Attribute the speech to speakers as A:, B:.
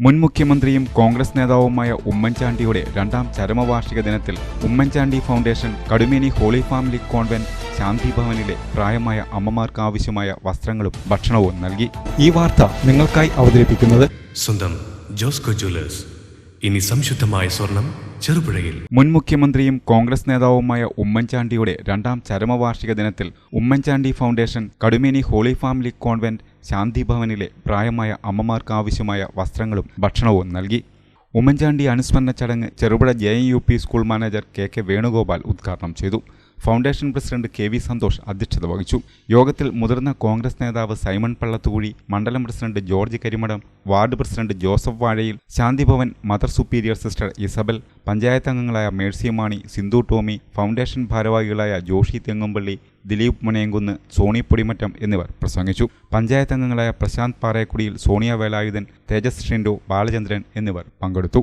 A: മുൻ മുഖ്യമന്ത്രിയും കോൺഗ്രസ് നേതാവുമായ ഉമ്മൻചാണ്ടിയുടെ രണ്ടാം ചരമവാർഷിക ദിനത്തിൽ Oommen Chandy Foundation Kadumeni Holy Family Convent Shanti ഭവനിലെ പ്രായമായ അമ്മമാർക്ക് ആവശ്യമായ വസ്ത്രങ്ങളും ഭക്ഷണവും നൽകി.
B: ഈ വാർത്ത നിങ്ങൾക്കായി അവതരിപ്പിക്കുന്നത്
C: സ്വന്തം ജോസ്കോ ജ്വല്ലേഴ്സ്. ഇനി സംശുദ്ധമായ സ്വർണം ചെറുപുഴയിൽ.
A: മുൻ മുഖ്യമന്ത്രിയും കോൺഗ്രസ് നേതാവുമായ ഉമ്മൻചാണ്ടിയുടെ രണ്ടാം ചരമവാർഷിക ദിനത്തിൽ Oommen Chandy foundation Kadumeni holy family convent ശാന്തിഭവനിലെ പ്രായമായ അമ്മമാർക്ക് ആവശ്യമായ വസ്ത്രങ്ങളും ഭക്ഷണവും നൽകി. ഉമ്മൻചാണ്ടി അനുസ്മരണ ചടങ്ങ് Cherupuzha J U P school manager K K Venugopal ഉദ്ഘാടനം ചെയ്തു. Foundation president K V Santhosh അധ്യക്ഷത വഹിച്ചു. യോഗത്തിൽ മുതിർന്ന കോൺഗ്രസ് നേതാവ് സൈമൺ പള്ളത്തുകുഴി മണ്ഡലം president George Karimadam ward president Joseph Vazhayil Shanthibhavan mother superior sister Isabel panchayat അംഗങ്ങളായ മേഴ്സി മാണി സിന്ധു ടോമി ഫൗണ്ടേഷൻ ഭാരവാഹികളായ ജോഷി തെങ്ങുംപള്ളി ദിലീപ് മുനയങ്കുന്ന് സോണി പൊടിമറ്റം എന്നിവർ പ്രസംഗിച്ചു. പഞ്ചായത്ത് അംഗങ്ങളായ പ്രശാന്ത് പാറയക്കുടിയിൽ സോണിയ വേലായുധൻ തേജസ് ഷിൻഡു ബാലചന്ദ്രൻ എന്നിവർ പങ്കെടുത്തു.